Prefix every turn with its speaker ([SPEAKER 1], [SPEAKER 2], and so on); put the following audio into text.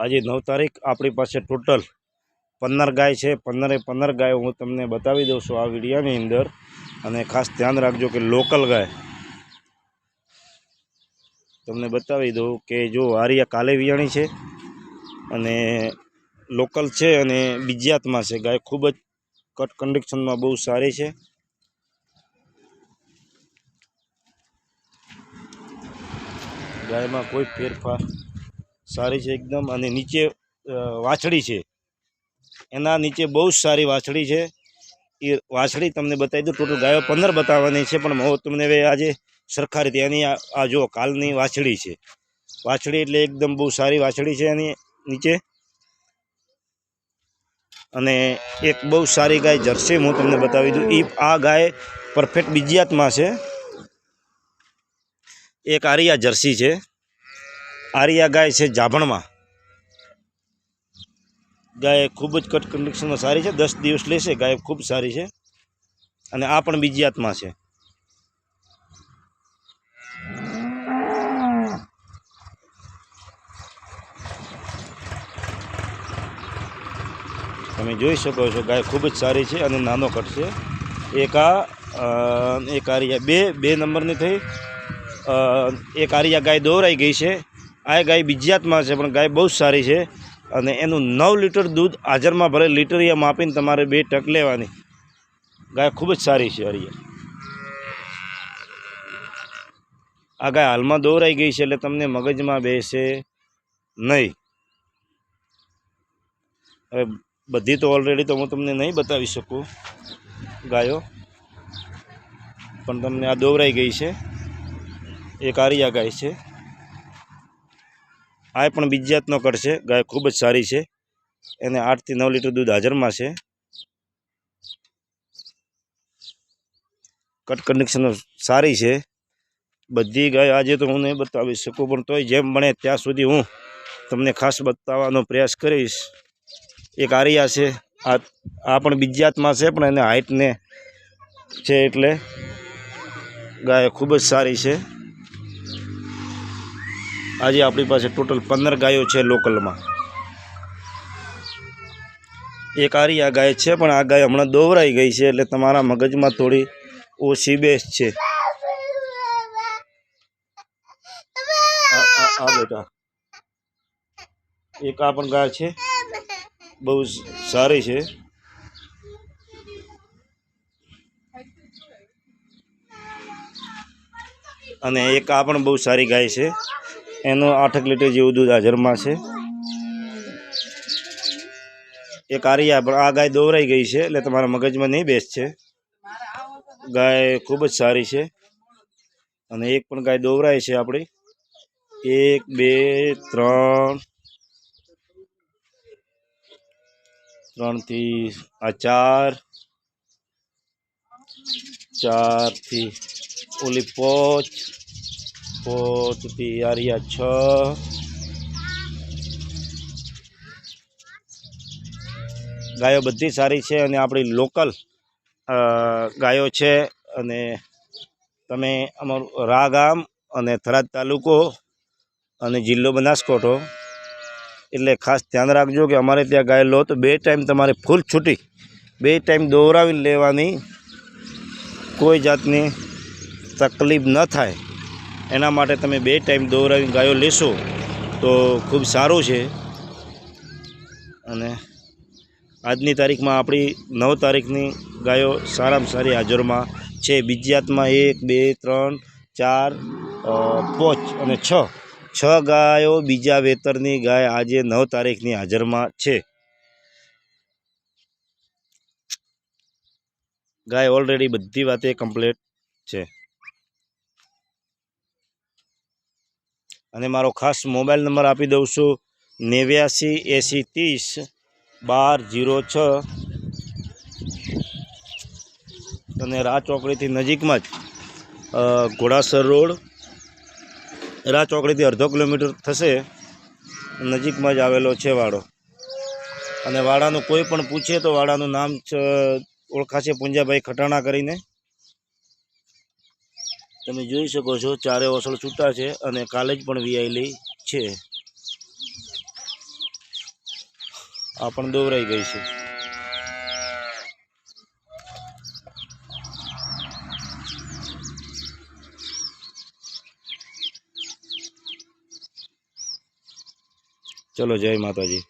[SPEAKER 1] આજે નવ તારીખ આપણી પાસે ટોટલ પંદર ગાય છે. પંદરે પંદર ગાયો હું તમને બતાવી દઉં છું આ વિડીયાની અંદર. અને ખાસ ધ્યાન રાખજો કે લોકલ ગાય. તમને બતાવી દઉં કે જો આર્યા કાલે વિયાણી છે અને લોકલ છે અને બીજાતમાં છે. ગાય ખૂબ જ કટ કન્ડિશનમાં બહુ સારી છે. ગાયમાં કોઈ ફેરફાર સારી છે એકદમ. અને નીચે વાછડી છે. એના નીચે બહુ જ સારી વાછડી છે. એ વાછડી તમને બતાવી દઉં. ટોટલ ગાયો પંદર બતાવવાની છે. પણ હું તમને હવે આજે સરખા રીતે એની આ જો કાલની વાછડી છે. વાછડી એટલે એકદમ બહુ સારી વાછડી છે એની નીચે. અને એક બહુ સારી ગાય જર્સી હું તમને બતાવી દઉં. એ આ ગાય પરફેક્ટ બીજીયાતમાં છે. એક આરિયા જર્સી છે. આરિયા ગાય છે જાભણમાં. ગાય ખૂબ જ કટ કન્ડિશનમાં સારી છે, દસ દિવસ લેશે, ગાય ખૂબ સારી છે. અને આ પણ બીજી આત્મા છે. તમે જોઈ શકો છો, ગાય ખૂબ જ સારી છે અને નાનો કટ છે. એક આ એક આરિયા બે બે નંબરની થઈ. એક આરિયા ગાય દોરાઈ ગઈ છે. આ ગાય બીજીયાતમાં છે, પણ ગાય બહુ સારી છે અને એનું નવ લીટર દૂધ હાજરમાં ભરે લીટરિયા માપીને તમારે બે ટક લેવાની. ગાય ખૂબ જ સારી છે, હરિયા. આ ગાય હાલમાં દોરાઈ ગઈ છે, એટલે તમને મગજમાં બેસે નહીં. હવે બધી તો ઓલરેડી તો હું તમને નહીં બતાવી શકું ગાયો, પણ તમને આ દોરાઈ ગઈ છે. એક આરિયા ગાય છે. આ પણ બીજી જાતનો છે. ગાય ખૂબ જ સારી છે. એને આઠથી નવ લીટર દૂધ હાજરમાં છે. કટ કન્ડિશન સારી છે. બધી ગાય આજે તો હું નહીં બતાવી શકું પણ તોય જેમ બને ત્યાં સુધી હું તમને ખાસ બતાવવાનો પ્રયાસ કરીશ. એક આરિયા છે. આ આ પણ બીજાતમાં છે, પણ એને હાઇટને છે એટલે ગાય ખૂબ જ સારી છે. આજે આપણી પાસે ટોટલ પંદર ગાયો છે લોકલમાં. એક આરી આ ગાય છે, પણ આ ગાય હમણાં દોવરાઈ ગઈ છે, એટલે તમારા મગજમાં થોડી ઓછી બેસ છે. આ- બેટા. એક આ પણ ગાય છે. બહુ સારી છે. અને એક આ પણ બહુ સારી ગાય છે. એનું આઠક લીટર જેવું દૂધ હાજરમાં છે. એ કારિયા પણ આ ગાય દોવરાઈ ગઈ છે, એટલે તમારા મગજમાં નહીં બેસ છે. ગાય ખૂબ જ સારી છે અને એક પણ ગાય દોવરાય છે આપણી. એક, બે, ત્રણ, ત્રણથી, આ ચાર, ચારથી, ઓલી પોચ પોચથી આરિયા છ. ગાયો બધી સારી છે અને આપણી લોકલ ગાયો છે અને તમે અમારું રા ગામ અને થરાદ તાલુકો અને જિલ્લો બનાસકોટો એટલે ખાસ ધ્યાન રાખજો કે અમારે ત્યાં ગાય લો તો બે ટાઈમ તમારે ફૂલ છૂટી, બે ટાઈમ દોરાવીને લેવાની, કોઈ જાતની તકલીફ ન થાય. એના માટે તમે બે ટાઈમ દોરાવીને ગાયો લેશો તો ખૂબ સારું છે. અને આજની તારીખમાં આપણી નવ તારીખની ગાયો સારામાં સારી હાજરમાં છે. બીજાતમાં એક, બે, ત્રણ, ચાર પાંચ અને છ. છ ગાયો બીજા વેતરની ગાય આજે નવ તારીખની હાજરમાં છે. ગાય ઓલરેડી બધી વાતે કમ્પ્લીટ છે. અને મારો ખાસ મોબાઈલ નંબર આપી દઉં છું નેવ્યાસી એંસી ત્રીસ બાર જીરો છ. અને રા ચોકડીથી નજીકમાં જ ઘોડાસર રોડ. રા ચોકડીથી અડધો કિલોમીટર થશે. નજીકમાં જ આવેલો છે વાડો. અને વાડાનું કોઈ પણ પૂછે તો વાડાનું નામ ઓળખાશે પુંજાભાઈ ખટાણા કરીને. તમે જોઈ શકો છો ચારે ઓસળ છૂટા છે અને કાલે જ પણ વીઆયેલી છે. આ પણ દોવરાઈ ગઈ છે. ચલો જય માતાજી.